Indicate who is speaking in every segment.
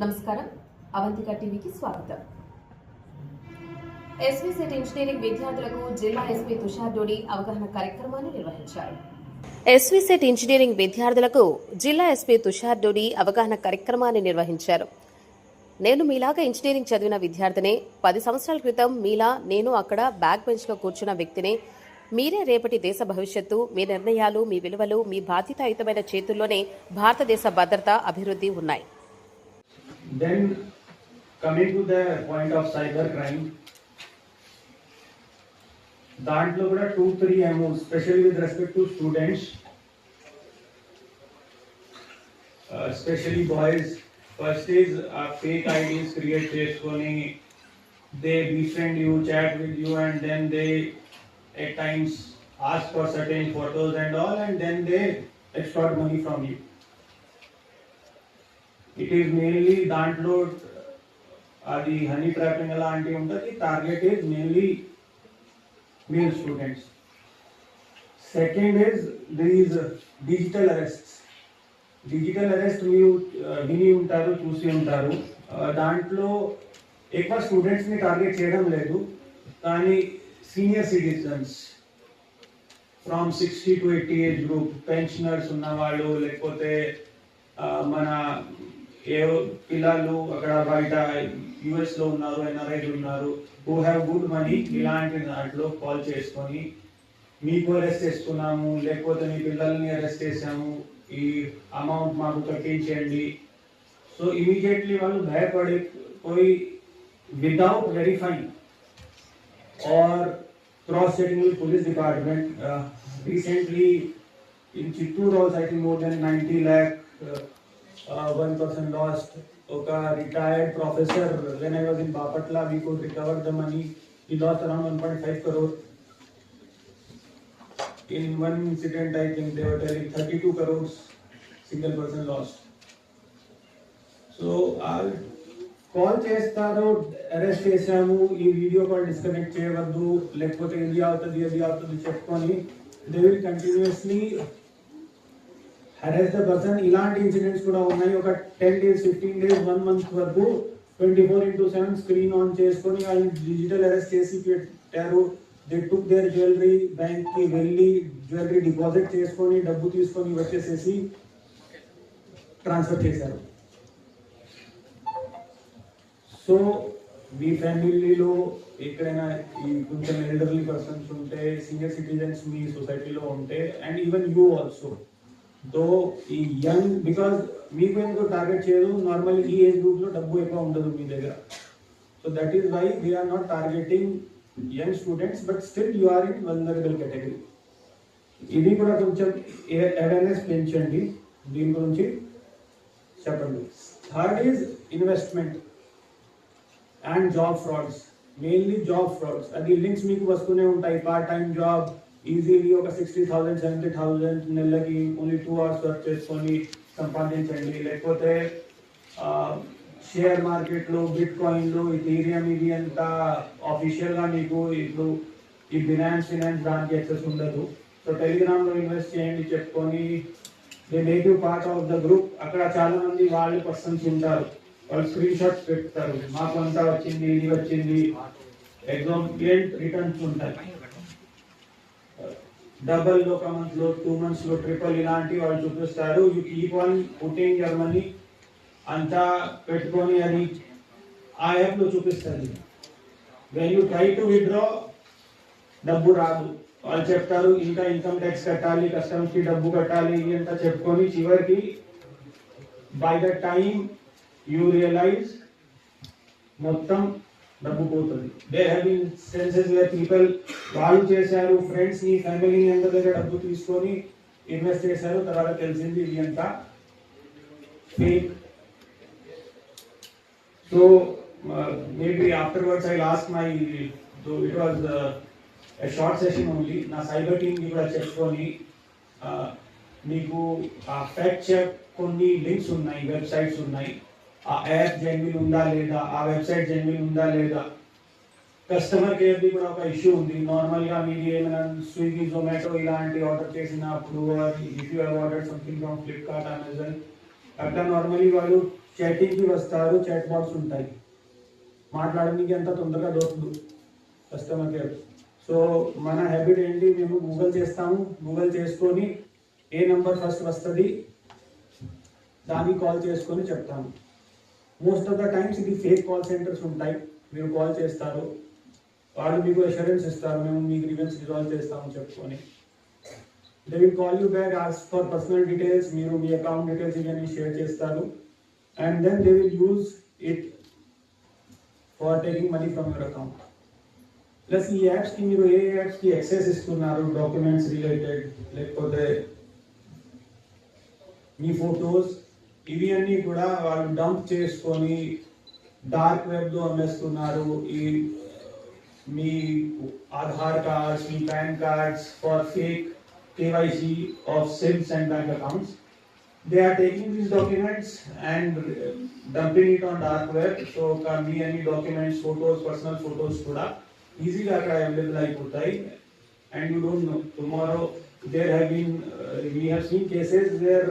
Speaker 1: నమస్కారం. అవంతిక టీవీకి స్వాగతం. ఎస్వీ సెట్ ఇంజనీరింగ్ విద్యార్థులకు జిల్లా ఎస్పీ తుషార్ డోడి అవగాహన కార్యక్రమాన్ని నిర్వహించారు. ఎస్వీ సెట్ ఇంజనీరింగ్ విద్యార్థులకు జిల్లా ఎస్పీ తుషార్ డోడి అవగాహన కార్యక్రమాన్ని నిర్వహించారు. నేను మీలాగా ఇంజనీరింగ్ చదివిన విద్యార్థినే పది సంవత్సరాల క్రితం మీలా నేను అక్కడ బ్యాక్ బెంచ్లో కూర్చున్న వ్యక్తినే మీరే రేపటి దేశ భవిష్యత్తు మీ నిర్ణయాలు మీ విలువలు మీ బాధ్యతాయుతమైన చేతుల్లోనే భారతదేశ భద్రత అభివృద్ధి ఉన్నాయి.
Speaker 2: Then coming to the point of cyber crime, the Antlogra 2-3 MO, especially with respect to students, uh, especially boys, first is uh, fake IDs create gracefully, they befriend you, chat with you and then they at times ask for certain photos and all and then they extort money from you. It is mainly దాంట్లో అది honey trapping అలాంటివి ఉంటుంది. Target is mainly male students second is these digital arrest digital arrest మీరు uh, విని ఉంటారు చూసి ఉంటారు. Uh, దాంట్లో ఎక్కువ స్టూడెంట్స్ని టార్గెట్ చేయడం లేదు. కానీ senior citizens from sixty to eighty age group pensioners ఉన్నవాళ్ళు లేకపోతే uh, మన ఏ పిల్లలు అక్కడ బయట యుఎస్లో ఉన్నారు ఎన్ఆర్ఐలు ఉన్నారు హూ హ్యావ్ గుడ్ మనీ ఇలాంటి దాంట్లో కాల్ చేసుకొని మీకు అరెస్ట్ చేస్తున్నాము లేకపోతే మీ పిల్లల్ని అరెస్ట్ చేసాము ఈ అమౌంట్ మాకు తగ్గించండి సో ఇమీడియట్లీ వాళ్ళు భయపడి పోయి without verifying or cross checking with police department recently in Chittoor I I think more than 90 uh, uh, one person lost. Oka retired professor, when I was in Bapatla, we could recover the money. He lost around 1.5 crore. In one incident, I think they were telling 32 crores, single person lost. So call చేస్తారు arrest చేసాము ఈ video call disconnect చేయవద్దు లేకపోతే ఇది అవుతుంది అది అవుతుంది చెప్పుకొని they will continuously harass the person ఇలాంటి ఇన్సిడెంట్స్ కూడా ఉన్నాయి. ఒక ten days fifteen days one month వరకు twenty four into seven screen on చేసుకొని వాళ్ళు డిజిటల్ అరెస్ట్ చేసి పెట్టారు. దే టుక్ దేర్ జ్యువెలరీ బ్యాంక్కి వెళ్ళి జ్యువెలరీ డిపాజిట్ చేసుకొని డబ్బు తీసుకొని వచ్చేసేసి ట్రాన్స్ఫర్ చేశారు. సో మీ ఫ్యామిలీలో ఎక్కడైనా ఈ కొంచెం ఎల్డర్లీ పర్సన్స్ ఉంటే సీనియర్ సిటిజన్స్ మీ సొసైటీలో ఉంటే and even you also దో ఈ యంగ్ బికాస్ మీకు ఎందుకు టార్గెట్ చేయదు నార్మల్ ఈ ఏజ్ గ్రూప్ లో డబ్బు ఎక్కువ ఉండదు మీ దగ్గర so that is why we are not targeting young students but still you are in vulnerable category ఇది కూడా కొంచెం అవేర్నెస్ పెంచండి దీని గురించి చెప్పండి third is investment and job frauds mainly job frauds అది లింక్స్ మీకు వస్తూనే ఉంటాయి పార్ట్ టైం జాబ్ ఈజీలీ ఒక సిక్స్టీ థౌసండ్ సెవెంటీ థౌసండ్ నెలకి ఓన్లీ టూ అవర్స్ వర్క్ చేసుకొని సంపాదించండి. లేకపోతే షేర్ మార్కెట్లో బిట్ కాయిన్లు ఇథీరియం ఇది అంత ఆఫీషియల్గా మీకు ఇప్పుడు ఈ బినాన్స్ ఫినాన్స్ దానికి యాక్సెస్ ఉండదు. సో టెలిగ్రామ్లో ఇన్వెస్ట్ చేయండి చెప్పుకొని the native part of the group అక్కడ చాలా మంది వాళ్ళు పర్సన్స్ ఉంటారు. వాళ్ళు స్క్రీన్ షాట్స్ పెడతారు. మాకు అంతా వచ్చింది ఇది వచ్చింది. ఎగ్జామ్ రిటర్న్స్ ఉంటాయి. డబల్లో ఒక మంత్లో టూ మంత్స్లో ట్రిపుల్ ఇలాంటి వాళ్ళు చూపిస్తారు. You keep on putting your money అంతా పెట్టుకొని అది ఆ యాప్లో చూపిస్తుంది. When you try to withdraw డబ్బు రాదు. వాళ్ళు చెప్తారు ఇంకా ఇన్కమ్ ట్యాక్స్ కట్టాలి కస్టమ్స్కి డబ్బు కట్టాలి ఇది అంతా చెప్పుకొని చివరికి by the time you realize మొత్తం డబ్బు పోతుంది they have senses where people వాళ్ళు చేశారు ఫ్రెండ్స్ని ఫ్యామిలీని ఎంత దగ్గర డబ్బు తీసుకొని ఇన్వెస్ట్ చేశారు తర్వాత తెలిసింది ఇది అంతా fake so maybe afterwards I lost my it was short session only నా సైబర్ టీమ్ కూడా చెప్పుకొని uh, మీకు ఆ ఫ్యాక్ట్ చెక్ కొన్ని లింక్స్ ఉన్నాయి వెబ్సైట్స్ ఉన్నాయి. ఆ యాప్ జెన్యున్ ఉందా లేదా? ఆ వెబ్సైట్ జెన్యున్ ఉందా లేదా? కస్టమర్ కేర్ది కూడా ఒక ఇష్యూ ఉంది. నార్మల్గా మీరు ఏమైనా స్విగ్గీ జొమాటో ఇలాంటి ఆర్డర్ చేసినప్పుడు if you order something from Flipkart Amazon అట్లా నార్మలీ వాళ్ళు చాటింగ్కి వస్తారు. చాట్ బాక్స్ ఉంటాయి. మాట్లాడడానికి అంత తొందరగా దొరుకుతుంది కస్టమర్ కేర్ సో మన హ్యాబిట్ ఏంటి? మేము గూగుల్ చేస్తాము. గూగుల్ చేసుకొని ఏ నెంబర్ ఫస్ట్ వస్తుంది దానికి కాల్ చేసుకొని చెప్తాము. మోస్ట్ ఆఫ్ ద టైమ్స్ ఇది ఫేక్ కాల్ సెంటర్స్ ఉంటాయి మీరు కాల్ చేస్తారు వాళ్ళు మీకు అష్యూరెన్స్ ఇస్తారు మేము మీ గ్రీవెన్స్ రిజాల్వ్ చేస్తాము చెప్పుకొని they will call you back as for personal details మీరు మీ అకౌంట్ డీటెయిల్స్ ఇవన్నీ షేర్ చేస్తారు and then they will use it for taking money from your account plus ఈ యాప్స్కి మీరు ఏ యాప్స్కి యాక్సెస్ ఇస్తున్నారు డాక్యుమెంట్స్ రిలేటెడ్ లేకపోతే మీ ఫొటోస్ ఇవి అన్నీ కూడా వాళ్ళు డంప్ చేసుకొని డార్క్ వెబ్లో అమ్మేస్తున్నారు ఈ మీ Aadhaar cards me PAN cards for fake KYC of SIMs and bank accounts they are taking these documents and dumping it on dark web so మీ అన్ని డాక్యుమెంట్స్ ఫొటోస్ పర్సనల్ ఫొటోస్ కూడా ఈజీగా అక్కడ అవైలబుల్ అయిపోతాయి and you don't know tomorrow there have been we have seen cases where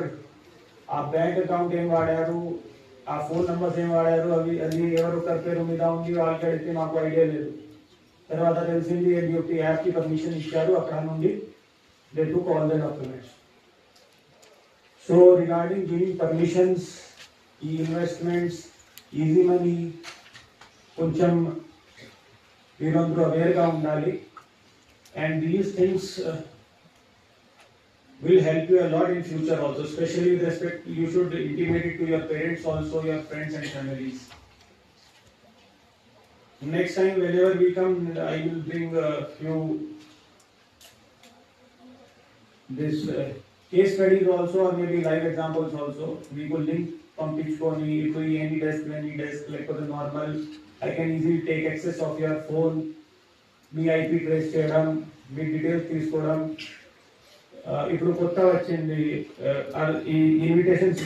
Speaker 2: ఆ bank account ఏం వాడారు ఆ phone numbers ఏం వాడారు అవి అది ఎవరు ఒకరి పేరు మీద ఉంది వాళ్ళకి అడిగితే మాకు ఐడియా లేదు తర్వాత తెలిసింది ఎన్యూటీ యాప్కి పర్మిషన్ ఇచ్చారు అక్కడ నుండి they took all the documents so regarding giving permissions ఈ ఇన్వెస్ట్మెంట్స్ ఈజీ మనీ కొంచెం మీరందరూ అవేర్గా ఉండాలి and these things will help you a lot in future also especially with respect you should intimate it to your parents also your friends and families. Next time whenever we come i will bring a few this uh, case studies also or maybe live examples also. We will link from pitch for me to any desk any desk like for the normal i can easily take access of your phone me ip share theorem me details for theorem ఇప్పుడు కొత్త వచ్చింది ఈ invitations